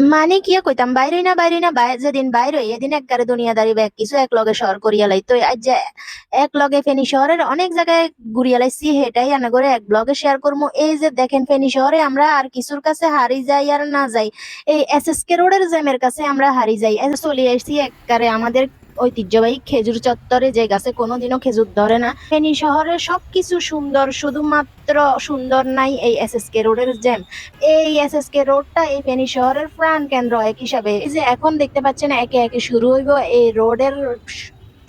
মানে কি কইতাম? বাইরে না বাইরে না বাইরে যেদিন বাইরে এদিন একবারে দুনিয়াদারি ব্যাগ কিছু এক লগে শহর করিয়া লাই তো আজ এক লগে ফেনী শহরের অনেক জায়গায় ঘুরিয়া লাইছি, হেটাই আনা করে এক ব্লগে শেয়ার করব এই যে দেখেন ফেনী শহরে আমরা আর কিছুর কাছে হারি যাই আর না যাই। এই এস এস কে রোডের জ্যামের কাছে আমরা হারি যাই। চলে আসছি একবারে আমাদের ঐতিহ্যবাহী খেজুর চত্বরে যে গাছে কোনোদিনও খেজুর ধরে না, ফেনী শহরে সবকিছু সুন্দর, শুধুমাত্র সুন্দর নাই এই এস এস কে রোডের জ্যাম এই এস এস কে রোডটা এই ফেনী শহরের প্রাণ কেন্দ্র এক হিসাবে। এই যে এখন দেখতে পাচ্ছেন, একে একে শুরু হইব এই রোডের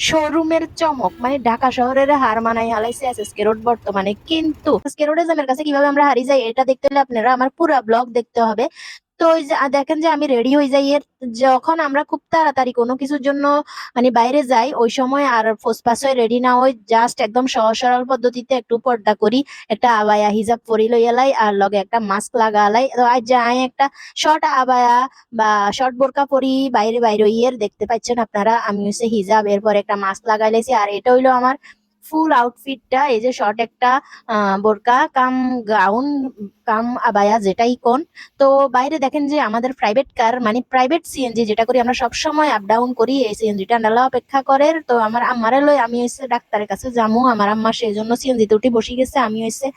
শোরুমের চমক। মানে ঢাকা শহরের হার মানাই হালাইছে এস এস কে রোড বর্তমানে। কিন্তু এস কে রোডের জ্যামের কাছে কীভাবে আমরা হারিয়ে যাই, এটা দেখতে হলে আপনারা আমার পুরো ব্লগ দেখতে হবে। তো ওই যে দেখেন যে, আমি রেডি হয়ে যাই। এর যখন আমরা খুব তাড়াতাড়ি কোনো কিছুর জন্য মানে বাইরে যাই, ওই সময় আর ফোসফাস হয়ে রেডি না হই জাস্ট একদম সহজ সরল পদ্ধতিতে একটু পর্দা করি। একটা আবায়া হিজাব পরি লইয়ালাই আর লগে একটা মাস্ক লাগালাই যে আমি একটা শর্ট আবায়া বা শর্ট বোরকা পরি, বাইরে বাইরে ইয়ের দেখতে পাচ্ছেন আপনারা। আমি হচ্ছে হিজাব, এরপর একটা মাস্ক লাগাই লাইছি। আর এটা হইল আমার ফুল আউটফিটটা, এই যে শর্ট একটা বোরকা, কাম গাউন, কাম আবায়া যেটাই কোন। তো বাইরে দেখেন যে আমাদের প্রাইভেট কার মানে প্রাইভেট সিএনজি যেটা করি আমরা সব সময় আপ ডাউন করি, এই সিএনজিটা নালা অপেক্ষা করে তো আমার আম্মারে লই আমি হচ্ছে ডাক্তারের কাছে যামু, আমার আম্মা সেই জন্য সিএনজিতে উঠে বসে গেছে আমি হচ্ছে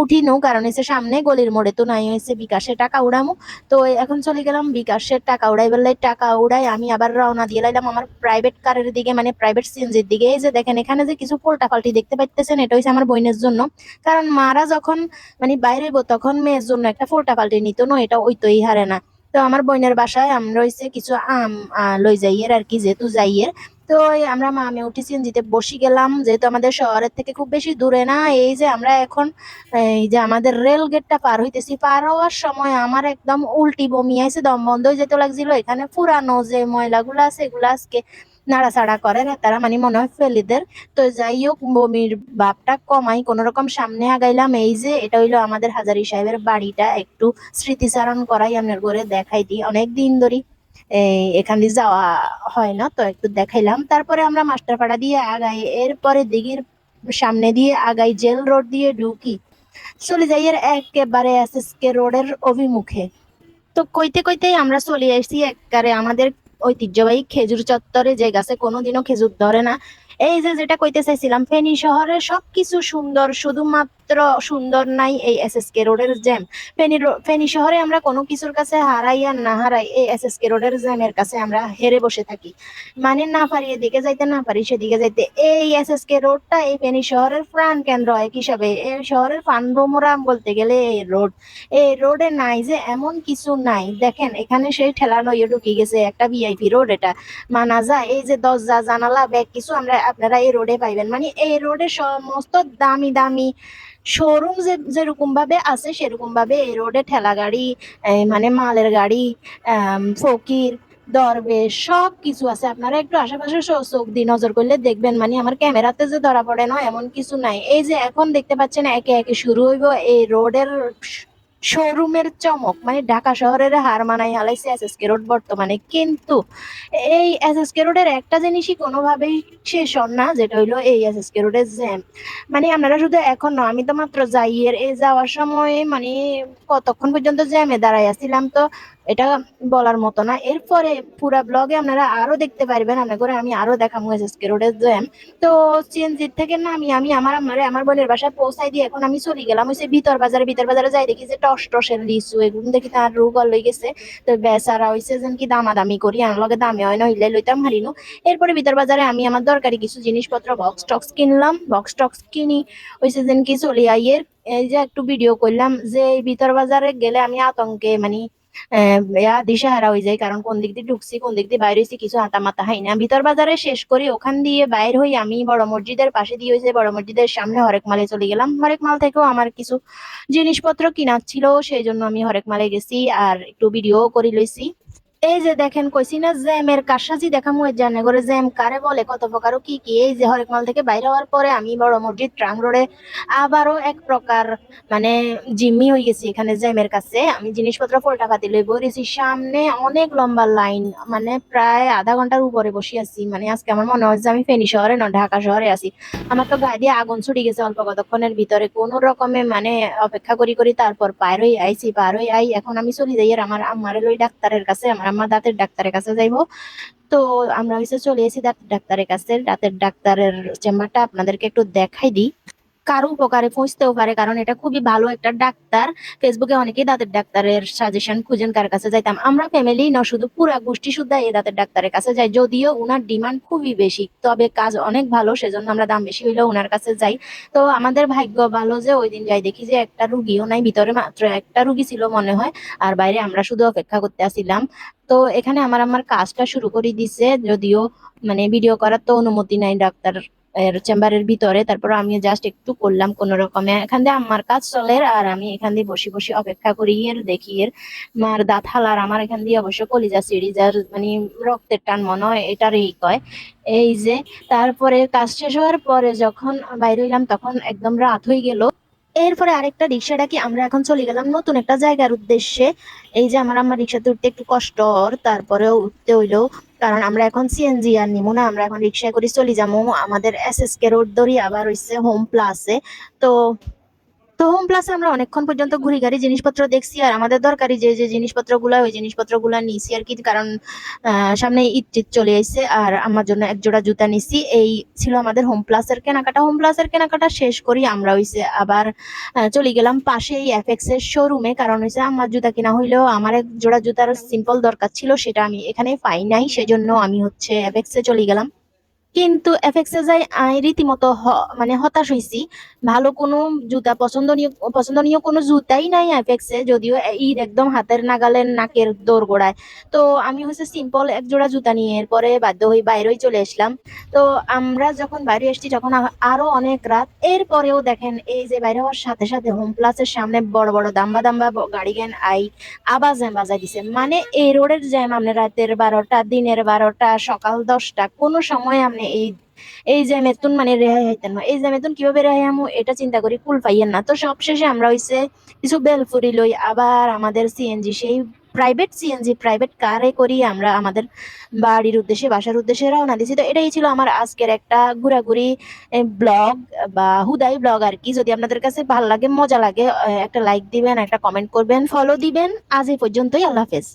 উঠি নো কারণ হচ্ছে সামনে গলির মোড়ে তো নাই হয়েছে বিকাশে টাকা উড়ামু। তো এখন চলে গেলাম বিকাশের টাকা উড়াই বেলায় টাকা উড়াই আমি আবার রওনা দিয়ে লাইলাম আমার প্রাইভেট কারের দিকে মানে প্রাইভেট সিএনজির দিকে। এই যে দেখেন, এখানে যে কিছু পোল্টাপাল্টি দেখতে পাইতেছেন, এটা হচ্ছে আমার বোনের জন্য। কারণ মারা যখন মানে বাইরে তখন মেয়ের জন্য একটা পাল্টে নিত, না এটা ওই তোই হারে না। তো আমার বোনের বাসায় আমরা হইছে কিছু আম লই যাইয়ের আর কি, যেহেতু যাইয়ের। তো আমরা মামে উঠি সিএনজিতে বসি গেলাম। যেহেতু আমাদের শহরের থেকে খুব বেশি দূরে না, এই যে আমরা এখন, এই যে আমাদের রেল গেটটা পার হইতেছি, পার হওয়ার সময় আমার একদম উল্টি বমি আইছে, দম বন্ধ হয়ে যেতে লাগছিল। এখানে পুরানো যে ময়লাগুলো আছে, এগুলো আজকে নাড়াচাড়া করে না, তারা মানে মনে হয় ফেলিদের। তো যাই হোক, বমির ভাবটা কমাই কোন রকম সামনে আগাইলাম। এই যে এটা হইল আমাদের হাজারি সাহেবের বাড়িটা, একটু স্মৃতিচারণ করাই, আপনার করে দেখাই দিই। অনেক দিন ধরে এই এখান যাওয়া হয় না, তো একটু দেখাইলাম। তারপরে আমরা মাস্টারপাড়া দিয়ে আগাই, এরপরে দিঘির সামনে দিয়ে আগাই জেল রোড দিয়ে ঢুকি। চলে যাই এর একেবারে এস এস কে রোডের অভিমুখে। তো কইতে কইতেই আমরা চলে আসছি একবারে আমাদের ঐতিহ্যবাহী খেজুর চত্বরে, যে গাছে কোনোদিনও খেজুর ধরে না। এই যে যেটা কইতে চাইছিলাম, ফেনী শহরে সবকিছু সুন্দর, শুধুমাত্র সুন্দর নাই এই এস এস কে রোডের জ্যাম ফেনী ফেনী শহরে আমরা কোনো কিছুর কাছে হারাই আর না হারাই, এই এস এস কে রোডের জ্যামের কাছে আমরা হেরে বসে থাকি। মানে না পারি, এদিকে যাইতে না পারি, সেদিকে যাইতে। এই এস এস কে রোডটা এই ফেনী শহরের প্রাণ কেন্দ্র এক হিসাবে। এই শহরের পান্ডমোরা বলতে গেলে এই রোড এই রোডে নাই যে এমন কিছু নাই। দেখেন, এখানে সেই ঠেলা লইয়ে ঢুকে গেছে একটা ভিআইপি রোড এটা। মানা যায়, এই যে দরজা, জানালা, ব্যাগ, কিছু আমরা আপনারা এই রোডে পাইবেন। মানে এই রোডে সমস্ত দামি দামি শোরুম যে, যেরকম ভাবে আছে, সেরকম ভাবে এই রোডে ঠেলা গাড়ি মানে মালের গাড়ি ফকির, দরবেশ সব কিছু আছে। আপনারা একটু আশেপাশে চোখ দিয়ে নজর করলে দেখবেন। মানে আমার ক্যামেরাতে যে ধরা পড়ে না, এমন কিছু নাই। এই যে এখন দেখতে পাচ্ছেন, একে একে শুরু হইব এই রোডের শোরুমের চমক মানে ঢাকা শহরের হার মানাই হালাইছে এস এস কে রোড বর্তমানে। কিন্তু এই এস এস কে রোডের একটা জিনিসই কোনোভাবেই শেষ হন না, যেটা হইল এই এস এস কে রোডের জ্যাম মানে আপনারা শুধু এখন না আমি তো মাত্র যাই এর এই যাওয়ার সময় মানে কতক্ষণ পর্যন্ত জ্যামে দাঁড়াই আসছিলাম তো এটা বলার মতো না। এরপরে পুরা ব্লগে আপনারা আরও দেখতে পারবেন আমরা করে আমি আরও এস এস রোডের জ্যাম তো সিএনজি থেকে নামি, আমি আমি আমার আমারে আমার বোনের বাসায় পৌঁছাই দিয়ে এখন আমি চলে গেলাম। ওই ভিতর বাজারে ভিতর বাজারে যাই দেখি যে টস টসের লিচু, এগুলো দেখি তার রোগ লই গেছে। তো বেচারা হইছে যেন কি দামাদামি করি আমার লগে দামে হয় না, হইলে লইতাম হারিনো এরপরে ভিতর বাজারে আমি আমার দরকারি কিছু জিনিসপত্র বক্স টক্স কিনলাম। বক্স টক্স কিনি হইছে যেন কি চলে আইয়ের এই যে একটু ভিডিও করলাম যে ভিতর বাজারে গেলে আমি আতঙ্কে মানে ইয়া দিশাহারা হয়ে যায়, কারণ কোন দিক দিয়ে ঢুকছি, কোন দিক দিয়ে বাইরে হয়েছি, কিছু হাতা মাতা হয় না। ভিতর বাজারে শেষ করি, ওখান দিয়ে বাইর হই আমি বড় মসজিদের পাশে দিয়ে হয়েছে, বড় মসজিদের সামনে হরেক মালে চলে গেলাম। হরেক মাল থেকেও আমার কিছু জিনিসপত্র কিনার ছিল, সেই জন্য আমি হরেক মালে গেছি আর একটু ভিডিও করে লইছি। এই যে দেখেন কইছি না, জ্যামের কারসাজি দেখামু এই জানে করে জ্যাম কারে বলে, কত প্রকার কি কি। এই যে হরেকমাল থেকে বাইরে হওয়ার পরে আমি বড় মসজিদ ট্রাং রোডে আবারও এক প্রকার মানে জিম্মি হয়ে গেছি এখানে জ্যামের কাছে। আমি জিনিসপত্র ফোল্টা পাতি লই বলেছি সামনে অনেক লম্বা লাইন মানে প্রায় আধা ঘণ্টার উপরে বসে আছি। মানে আজকে আমার মনে হয় যে আমি ফেনী শহরে না ঢাকা শহরে আছি। আমার তো গায়ে দিয়ে আগুন ছুটি গেছে অল্প কতক্ষণের ভিতরে। কোনো রকমে মানে অপেক্ষা করি করি তারপর পার হয়ে আইছি, পার হয়ে আই, এখন আমি চলে যাই আর আমার আম্মারে লই ডাক্তারের কাছে, আমার আম্মা দাঁতের ডাক্তারের কাছে যাইবো। তো আমরা হইছে চলে এসেছি দাঁতের ডাক্তারের কাছে। দাঁতের ডাক্তারের চেম্বারটা আপনাদেরকে একটু দেখাই দিই। কারও উপকারে পৌঁছতেও পারে, কারণ এটা খুবই ভালো একটা ডাক্তার। ফেসবুকে অনেকেই দাঁতের ডাক্তারের সাজেশন খুঁজেন কার কাছে যাইতাম। আমরা ফ্যামিলি না, শুধু পুরা গোষ্ঠী শুদ্ধ এই দাঁতের ডাক্তারের কাছে যাই। যদিও উনার ডিমান্ড খুবই বেশি, তবে কাজ অনেক ভালো, সেজন্য আমরা দাম বেশি হইলেও উনার কাছে যাই। তো আমাদের ভাগ্য ভালো যে ওই দিন যাই দেখি যে একটা রুগীও নাই, ভিতরে মাত্র একটা রুগী ছিল মনে হয়, আর বাইরে আমরা শুধু অপেক্ষা করতে আসিলাম। তো এখানে আমার আমার কাজটা শুরু করে দিছে, যদিও মানে ভিডিও করার তো অনুমতি নাই ডাক্তার চেম্বারের ভিতরে তারপর আমি জাস্ট একটু করলাম কোন রকমে। এখান দিয়ে আমার কাজ চলে আর আমি এখান দিয়ে বসে বসে অপেক্ষা করি, এর দেখি এর মার দাঁত হালার। আমার এখান দিয়ে অবশ্য কলিজা সিঁড়ি যার মানে রক্তের টান মনে হয়, এটারই কয়। এই যে, তারপরে কাজ শেষ হওয়ার পরে যখন বাইরে হইলাম, তখন একদম রাত হয়ে গেল। এরপরে আরেকটা রিক্সা ডাকি আমরা এখন চলে গেলাম নতুন একটা জায়গার উদ্দেশ্যে। এই যে আমার আমার রিক্সাতে উঠতে একটু কষ্ট তারপরে উঠতে হইল কারণ আমরা এখন সিএনজি আর নিমু না, আমরা এখন রিক্সায় করে চলে যাব আমাদের এস এস কে রোড ধরি আবার হইছে হোম প্লাসে তো তো হোম প্লাসে আমরা অনেকক্ষণ পর্যন্ত ঘুরি গাড়ি জিনিসপত্র দেখছি আর আমাদের দরকারি যে যে জিনিসপত্রগুলো ওই জিনিসপত্রগুলো নিছি আর কি। কারণ সামনে ঈদ টিদ চলে এসেছে আর আমার জন্য এক জোড়া জুতা নিছি। এই ছিল আমাদের হোম প্লাসের কেনাকাটা। হোম প্লাসের কেনাকাটা শেষ করি আমরা হইছে আবার চলে গেলাম পাশে পাশেই এফএক্স এর শোরুমে কারণ হইছে আমার জুতা কিনা হইলেও আমার এক জোড়া জুতার সিম্পল দরকার ছিল সেটা আমি এখানে পাই নাই। সেজন্য আমি হচ্ছে এফএক্স এ চলে গেলাম। কিন্তু এফএক্স এ যাই আই রীতিমতো মানে হতাশ হয়েছি ভালো কোনো জুতা পছন্দনীয় পছন্দনীয় কোনো জুতাই নাই এফএক্স এ, যদিও ঈদ একদম হাতের নাগালের নাকের দোর গোড়ায়। তো আমি হচ্ছে সিম্পল এক জোড়া জুতা নিয়ে এরপরে বাধ্য হয়ে বাইরেই চলে আসলাম। তো আমরা যখন বাইরে এসেছি তখন আরও অনেক রাত, এরপরেও দেখেন এই যে বাইরে হওয়ার সাথে সাথে হোম প্লাসের সামনে বড় বড় দাম্বা দাম্বা গাড়ি গেন আই আবার জ্যাম বাজাই দিছে। মানে এই রোডের জ্যাম আপনি রাতের বারোটা, দিনের বারোটা, সকাল দশটা, কোনো সময় আপনি এই এই জ্যামেতুন মানে রেহাই হইতেন না। এই জ্যামেতুন কীভাবে রেহাই আমু, এটা চিন্তা করি কুল পাইয়েন না। তো সবশেষে আমরা হইছে কিছু বেলফুরি লই, আবার আমাদের সিএনজি সেই প্রাইভেট সিএনজি প্রাইভেট কারে করি আমরা আমাদের বাড়ির উদ্দেশ্যে, বাসার উদ্দেশ্যে রওনা দিছি। তো এটাই ছিল আমার আজকের একটা ঘোরাঘুরি ব্লগ বা হুদাই ব্লগ আর কি। যদি আপনাদের কাছে ভালো লাগে, মজা লাগে একটা লাইক দিবেন, একটা কমেন্ট করবেন ফলো দিবেন। আজ এই পর্যন্তই, আল্লাহ হাফেজ।